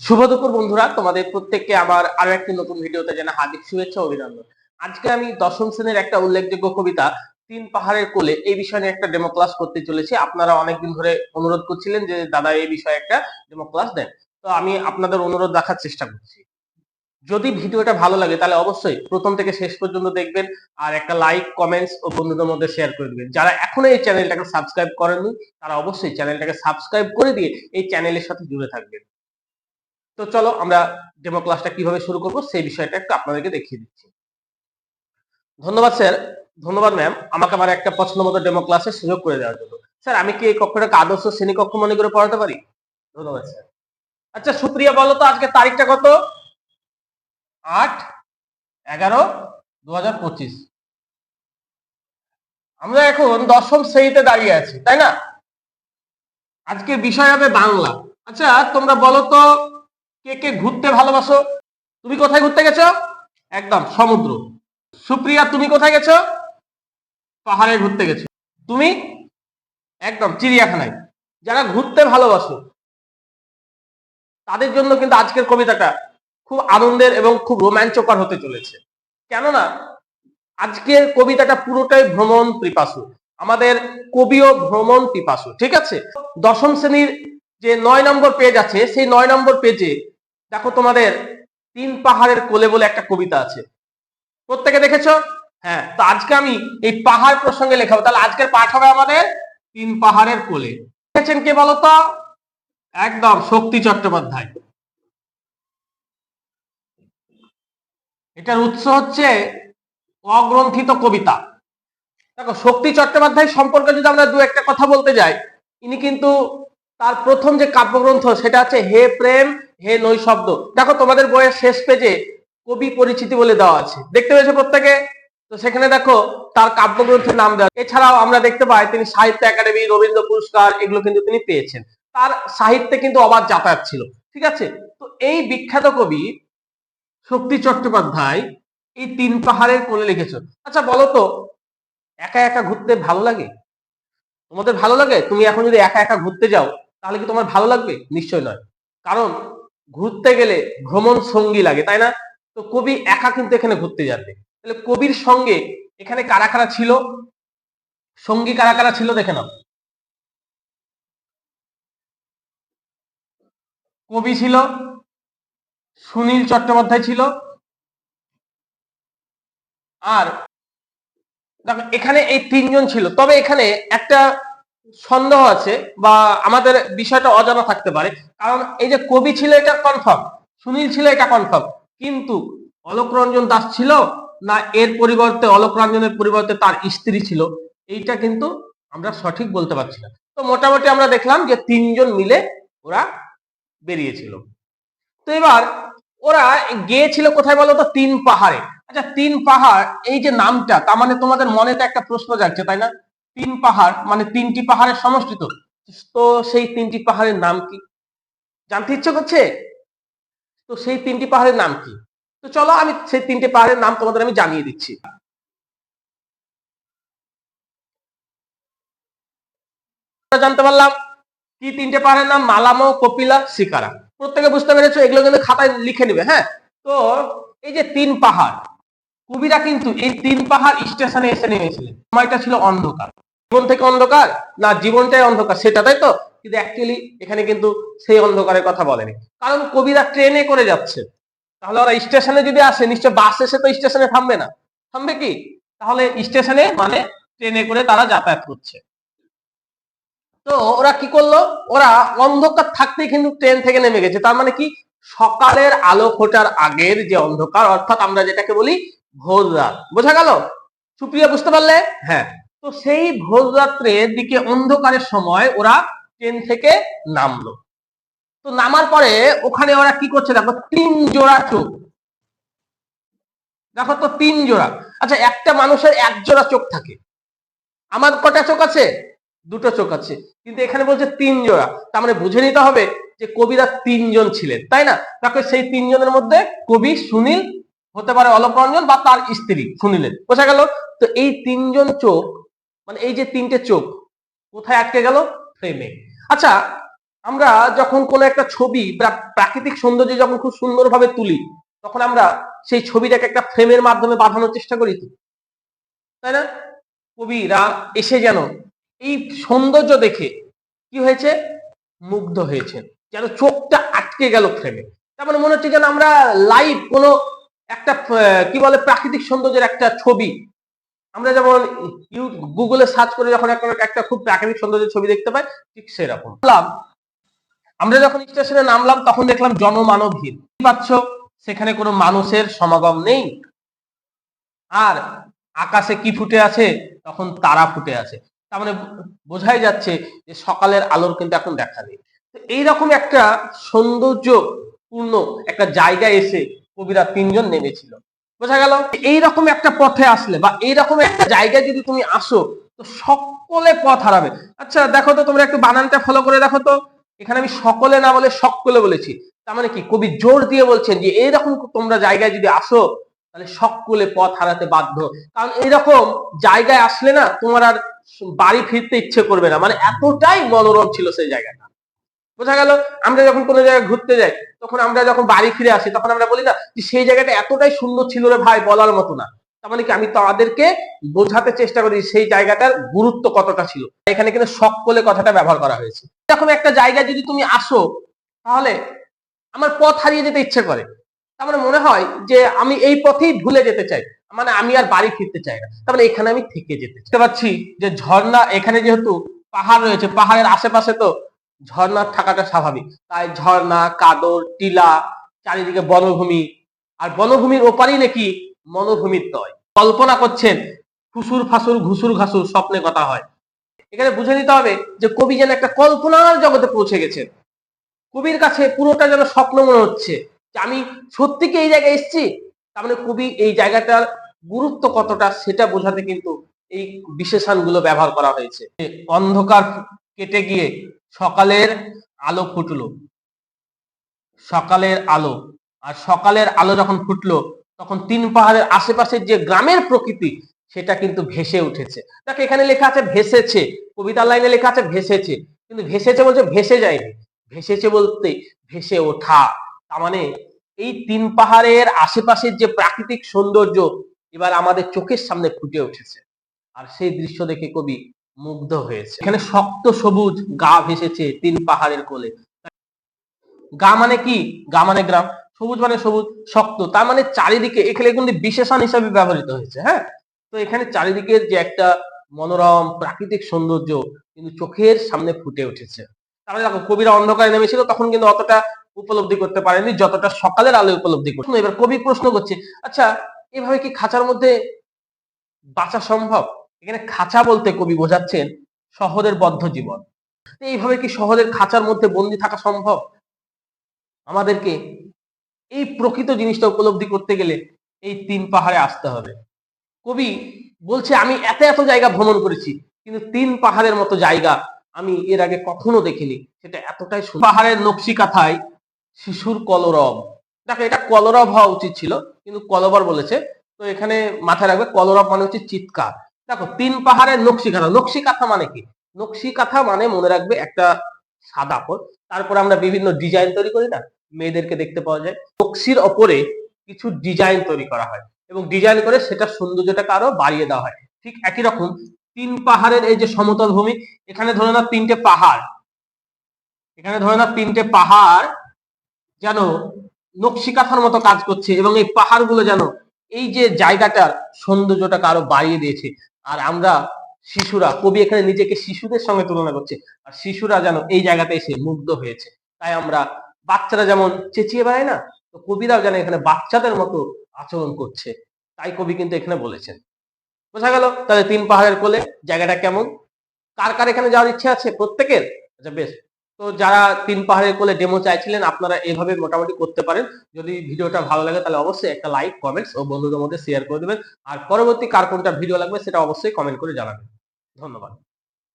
শুভ দুপুর বন্ধুরা, তোমাদের প্রত্যেককে আমার আরও একটি নতুন ভিডিওতে জানা হার্দিক শুভেচ্ছা অভিনন্দন। আজকে আমি দশম শ্রেণির একটা উল্লেখযোগ্য কবিতা, তিন পাহাড়ের কোলে, এই বিষয় নিয়ে একটা ডেমো ক্লাস করতে চলেছি। আপনারা অনেকদিন ধরে অনুরোধ করছিলেন যে, দাদা, এই বিষয়ে একটা ডেমো ক্লাস দেন। তো আমি আপনাদের অনুরোধ রাখার চেষ্টা করছি। যদি ভিডিওটা ভালো লাগে, তাহলে অবশ্যই প্রথম থেকে শেষ পর্যন্ত দেখবেন আর একটা লাইক কমেন্টস ও বন্ধুদের মধ্যে শেয়ার করে দিবেন। যারা এখনও এই চ্যানেলটাকে সাবস্ক্রাইব করেননি, তারা অবশ্যই চ্যানেলটাকে সাবস্ক্রাইব করে দিয়ে এই চ্যানেলের সাথে জুড়ে থাকবেন। তো চলো আমরা ডেমো ক্লাসটা কীভাবে শুরু করব সেই বিষয়টা একটু আপনাদেরকে দেখিয়ে দিচ্ছি। ধন্যবাদ স্যার, ধন্যবাদ ম্যাম আমাকে আমার একটা পছন্দ মতো ডেমো ক্লাসের সুযোগ করে দেওয়ার জন্য। স্যার, আমি কি এই কক্ষটাকে আদর্শ শ্রেণি কক্ষ মনে করে পড়াতে পারি? ধন্যবাদ স্যার। আচ্ছা সুপ্রিয়া, বলো তো আজকে তারিখটা কত? আট এগারো দু আমরা এখন দশম শ্রেণীতে দাঁড়িয়ে আছি, তাই না? আজকের বিষয় হবে বাংলা। আচ্ছা তোমরা বলো তো কে কে ঘুরতে ভালোবাসো? তুমি কোথায় ঘুরতে গেছো? একদম, সমুদ্র। সুপ্রিয়া, তুমি কোথায় গেছো? পাহাড়ে ঘুরতে গেছো। তুমি? একদম, চিড়িয়াখানায়। যারা ঘুরতে ভালোবাসো, তাদের জন্য কিন্তু আজকের কবিতাটা খুব আনন্দের এবং খুব রোমাঞ্চকর হতে চলেছে। কেননা, আজকের কবিতাটা পুরোটাই ভ্রমণ পিপাসু। আমাদের কবিও ভ্রমণ পিপাসু, ঠিক আছে? দশম শ্রেণির যে নয় নম্বর পেজ আছে, সেই নয় নম্বর পেজে দেখো তোমাদের তিন পাহাড়ের কোলে বলে একটা কবিতা আছে। প্রত্যেকে দেখেছ? হ্যাঁ তো আজকে আমি এই পাহাড় প্রসঙ্গে লেখাবো তাহলে আজকের পাঠ হবে আমাদের তিন পাহাড়ের কোলে। লিখেছেন কে বলতো? একদম শক্তি চট্টোপাধ্যায়। এটার উৎস হচ্ছে অগ্রন্থিত কবিতা। দেখো, শক্তি চট্টোপাধ্যায় সম্পর্কে যদি আমরা দু একটা কথা বলতে যাই, ইনি কিন্তু তার প্রথম যে কাব্যগ্রন্থ সেটা হচ্ছে হে প্রেম, হে নৈশব্দ। দেখো, তোমাদের বইয়ের শেষ পেজে কবি পরিচিতি বলে দেওয়া আছে। দেখতে পেয়েছ প্রত্যেকে? তো সেখানে দেখো, তার কাব্যগ্রন্থের নাম দেওয়া এছাড়াও আমরা দেখতে পাই, তিনি সাহিত্য একাডেমি, রবীন্দ্র পুরস্কার এগুলো কিন্তু তিনি পেয়েছেন। তার সাহিত্যে কিন্তু অবাধ যাতায়াত ছিল, ঠিক আছে? তো এই বিখ্যাত কবি শক্তি চট্টোপাধ্যায় এই তিন পাহাড়ের কোলে লিখেছ আচ্ছা বলো তো, একা একা ঘুরতে ভালো লাগে? তোমাদের ভালো লাগে? তুমি এখন যদি একা একা ঘুরতে যাও তাহলে কি তোমার ভালো লাগবে? নিশ্চয় নয়। কারণ ঘুরতে গেলে ভ্রমণ সঙ্গী লাগে, তাই না? তো কবি একা কিন্তু এখানে ঘুরতে যাবে তাহলে কবির সঙ্গে এখানে কারা কারা ছিল? সঙ্গী কারা কারা ছিল দেখে নাও। কবি ছিল, সুনীল চট্টোপাধ্যায় ছিল, আর এখানে এই তিনজন ছিল। তবে এখানে একটা সন্দেহ আছে বা আমাদের বিষয়টা অজানা থাকতে পারে। কারণ এই যে কবি ছিল এটা কনফার্ম সুনীল ছিল এটা কনফার্ম কিন্তু অলোক রঞ্জন দাস ছিল না, এর পরিবর্তে, অলোক রঞ্জনের পরিবর্তে তার স্ত্রী ছিল, এইটা কিন্তু আমরা সঠিক বলতে পারছি না। তো মোটামুটি আমরা দেখলাম যে তিনজন মিলে ওরা বেরিয়েছিল। তো এবার ওরা গিয়েছিল কোথায় বলো তো? তিন পাহাড়ে। আচ্ছা তিন পাহাড়, এই যে নামটা, তার মানে তোমাদের মনে তো একটা প্রশ্ন যাচ্ছে তাই না? তিন পাহাড় মানে তিনটি পাহাড়ের সমষ্টি তো তো সেই তিনটি পাহাড়ের নাম কি? জানতে ইচ্ছে করছে? তো সেই তিনটি পাহাড়ের নাম কি? তো চলো আমি সেই তিনটি পাহাড়ের নাম তোমাদের আমি জানিয়ে দিচ্ছি। জানতে পারলাম কি তিনটে পাহাড়ের নাম? মালামো, কপিলা, শিকারা। প্রত্যেকে বুঝতে পেরেছ? এগুলো কিন্তু খাতায় লিখে নিবে হ্যাঁ? তো এই যে তিন পাহাড়, কবিরা কিন্তু এই তিন পাহাড় স্টেশনে এসে নেমেছিলেন। সময়টা ছিল অন্ধকার। জীবন থেকে অন্ধকার না জীবনটাই অন্ধকার? সেটা তাই তো? কিন্তু অ্যাকচুয়ালি এখানে কিন্তু সেই অন্ধকারের কথা বলেনি। কারণ কবিরা ট্রেনে করে যাচ্ছে। তাহলে ওরা স্টেশনে যদি আসে, নিশ্চয় বাস এসে তো স্টেশনে থামবে না। থামবে কি? তাহলে স্টেশনে মানে ট্রেনে করে তারা যাতায়াত করছে। তো ওরা কি করল? ওরা অন্ধকার থাকতেই কিন্তু ট্রেন থেকে নেমে গেছে। তার মানে কি? সকালের আলো ফোটার আগের যে অন্ধকার, অর্থাৎ আমরা যেটাকে বলি ভোর রাত বোঝা গেল? সুপ্রিয়া, বুঝতে পারলে? হ্যাঁ। তো সেই ভোর রাত্রের দিকে অন্ধকারের সময় ওরা ট্রেন থেকে নামলো। তো নামার পরে ওখানে ওরা কি করছে দেখো, তিন জোড়া চোখ। দেখো তো তিন জোড়া। আচ্ছা একটা মানুষের এক জোড়া চোখ থাকে। আমার কটা চোখ আছে? দুটো চোখ আছে। কিন্তু এখানে বলছে তিন জোড়া। তার মানে বুঝে নিতে হবে যে কবিরা তিনজন ছিলেন, তাই না? তাকে সেই তিনজনের মধ্যে কবি সুনীল হতে পারে অলোক রঞ্জন বা তার স্ত্রী সুনীলের। বোঝা গেল? তো এই তিনজন চোখ মানে এই যে তিনটে চোখ, কোথায় আটকে গেল? ফ্রেমে আচ্ছা আমরা যখন কোনো একটা ছবি বা প্রাকৃতিক সৌন্দর্য যখন খুব সুন্দরভাবে তুলি, তখন আমরা সেই ছবিটাকে একটা ফ্রেমের মাধ্যমে বাঁধানোর চেষ্টা করি তাই না? কবিরা এসে যেন এই সৌন্দর্য দেখে কি হয়েছে? মুগ্ধ হয়েছেন। যেন চোখটা আটকে গেল ফ্রেমে তার মানে মনে হচ্ছে যেন আমরা লাইভ কোনো একটা কি বলে প্রাকৃতিক সৌন্দর্যের একটা ছবি আমরা যেমন গুগলে সার্চ করে যখন একটা খুব প্রাকৃতিক সৌন্দর্যের ছবি দেখতে পাই, ঠিক সেরকম। আমরা যখন স্টেশনে নামলাম, তখন দেখলাম জনমানবহীন পাচ্ছ? সেখানে কোনো মানুষের সমাগম নেই। আর আকাশে কি ফুটে আছে? তখন তারা ফুটে আছে। তার মানে বোঝাই যাচ্ছে যে সকালের আলোর কিন্তু এখন দেখা নেই। তো এইরকম একটা সৌন্দর্যপূর্ণ একটা জায়গায় এসে কবিরা তিনজন নেমেছিল। বোঝা গেল? এইরকম একটা পথে আসলে বা এইরকম একটা জায়গায় যদি তুমি আসো, তো সকলে পথ হারাবে। আচ্ছা দেখো তো, তোমরা একটু বানানটা ফলো করে দেখো তো। এখানে আমি সকলে না বলে সকলে বলেছি। তার মানে কি? কবি জোর দিয়ে বলছেন যে, এইরকম তোমরা জায়গায় যদি আসো, তাহলে সকলে পথ হারাতে বাধ্য। কারণ এইরকম জায়গায় আসলে না, তোমার আর বাড়ি ফিরতে ইচ্ছে করবে না। মানে এতটাই মনোরম ছিল সেই জায়গাটা। বোঝা গেল? আমরা যখন কোনো জায়গায় ঘুরতে যাই তখন আমরা যখন বাড়ি ফিরে আসি, তখন আমরা বলি না যে সেই জায়গাটা এতটাই সুন্দর ছিল রে ভাই বলার মতো না। তার মানে কি আমি তাদেরকে বোঝাতে চেষ্টা করি সেই জায়গাটার গুরুত্ব কতটা ছিল। এখানে কিন্তু সকলে কথাটা ব্যবহার করা হয়েছে। এরকম একটা জায়গায় যদি তুমি আসো, তাহলে আমার পথ হারিয়ে যেতে ইচ্ছে করে। তার মানে মনে হয় যে আমি এই পথেই ভুলে যেতে চাই। মানে আমি আর বাড়ি ফিরতে চাই না। তার মানে এখানে আমি থেকে যেতে। বুঝতে পারছি যে ঝর্ণা, এখানে যেহেতু পাহাড় রয়েছে, পাহাড়ের আশেপাশে তো ঝর্ণার থাকাটা স্বাভাবিক। তাই ঝর্ণা, কাদর, টিলা, চারিদিকে বনভূমি। আর বনভূমির ওপারই নাকি মনোভূমির তয়। কল্পনা করছেন ফুসুর ফাসুর, ঘুসুর ঘাসুর স্বপ্নে কথা হয়। এখানে বুঝে নিতে হবে যে কবি যেন একটা কল্পনার জগতে পৌঁছে গেছেন। কবির কাছে পুরোটা যেন স্বপ্ন মনে হচ্ছে যে আমি সত্যি কি এই জায়গায় এসেছি? তার মানে কবি এই জায়গাটার গুরুত্ব কতটা সেটা বোঝাতে কিন্তু এই বিশেষণগুলো ব্যবহার করা হয়েছে। অন্ধকার কেটে গিয়ে সকালের আলো ফুটলো। সকালের আলো। আর সকালের আলো যখন ফুটলো, তখন তিন পাহাড়ের আশেপাশের যে গ্রামের প্রকৃতি, সেটা কিন্তু ভেসে উঠেছে। দেখো, এখানে লেখা আছে ভেসেছে। কবিতার লাইনে লেখা আছে ভেসেছে। কিন্তু ভেসেছে বলছে ভেসে যায়নি। ভেসেছে বলতে ভেসে ওঠা। তার মানে এই তিন পাহাড়ের আশেপাশের যে প্রাকৃতিক সৌন্দর্য, এবার আমাদের চোখের সামনে ফুটে উঠেছে। আর সেই দৃশ্য দেখে কবি মুগ্ধ হয়েছে। এখানে শক্ত সবুজ গা ভেসেছে তিন পাহাড়ের কোলে। গা মানে কি? গা মানে গ্রাম। সবুজ মানে সবুজ, শক্ত। তার মানে চারিদিকে এখানে কিন্তু বিশেষণ হিসাবে ব্যবহৃত হয়েছে হ্যাঁ? তো এখানে চারিদিকের যে একটা মনোরম প্রাকৃতিক সৌন্দর্য কিন্তু চোখের সামনে ফুটে উঠেছে। তাহলে দেখো, কবিরা অন্ধকারে নেমেছিল, তখন কিন্তু অতটা উপলব্ধি করতে পারেনি, যতটা সকালের আলো উপলব্ধি করছে। এবার কবি প্রশ্ন করছে আচ্ছা এভাবে কি খাঁচার মধ্যে বাঁচা সম্ভব? এখানে খাঁচা বলতে কবি বোঝাচ্ছেন শহরের বদ্ধ জীবন। এইভাবে কি শহরের খাঁচার মধ্যে বন্দি থাকা সম্ভব? আমাদেরকে এই প্রকৃত জিনিসটা উপলব্ধি করতে গেলে এই তিন পাহাড়ে আসতে হবে। কবি বলছে, আমি এত এত জায়গা ভ্রমণ করেছি, কিন্তু তিন পাহাড়ের মতো জায়গা আমি এর আগে কখনো দেখিনি। সেটা এতটাই। পাহাড়ের নকশি কাথায় শিশুর কলরব। দেখো, এটা কলরব হওয়া উচিত ছিল, কিন্তু কলবর বলেছে। তো এখানে মাথায় রাখবে, কলরব মানে হচ্ছে চিৎকার। দেখো, তিন পাহাড়ের নকশি কাঁথা। নকশি কাঁথা মানে কি? নকশি কাঁথা মানে মনে রাখবে একটা সাদা পর তারপর আমরা বিভিন্ন ডিজাইন তৈরি করি না? মেয়েদেরকে দেখতে পাওয়া যায়। নকশির ওপরে কিছু ডিজাইন তৈরি করা হয় এবং ডিজাইন করে সেটা সৌন্দর্যটাকে আরও বাড়িয়ে দেওয়া হয়। ঠিক একই রকম তিন পাহাড়ের এই যে সমতল ভূমি, এখানে ধরে না তিনটে পাহাড়। এখানে ধরে না তিনটে পাহাড় যেন নকশি কাঁথার মতো কাজ করছে এবং এই পাহাড়গুলো যেন এই যে জায়গাটার সৌন্দর্যটাকে আরও বাড়িয়ে দিয়েছে। আর আমরা শিশুরা, কবি এখানে নিজেকে শিশুদের সঙ্গে তুলনা করছে। আর শিশুরা যেন এই জায়গাতে এসে মুগ্ধ হয়েছে। তাই আমরা বাচ্চারা যেমন চেঁচিয়ে বেড়ায় না, তো কবিরাও যেন এখানে বাচ্চাদের মতো আচরণ করছে। তাই কবি কিন্তু এখানে বলেছেন। বোঝা গেল? তাহলে তিন পাহাড়ের কোলে জায়গাটা কেমন? কার কার এখানে যাওয়ার ইচ্ছে আছে? প্রত্যেকের? আচ্ছা বেশ। তো যারা তিন পাহাড়ের কোলে ডেমো চাইছিলেন, আপনারা এইভাবে মোটামুটি করতে পারেন। যদি ভিডিওটা ভালো লাগে, তাহলে অবশ্যই একটা লাইক কমেন্টস ও বন্ধুদের মধ্যে শেয়ার করে দেবেন। আর পরবর্তী কার কোনটা ভিডিও লাগবে, সেটা অবশ্যই কমেন্ট করে জানাবেন। ধন্যবাদ।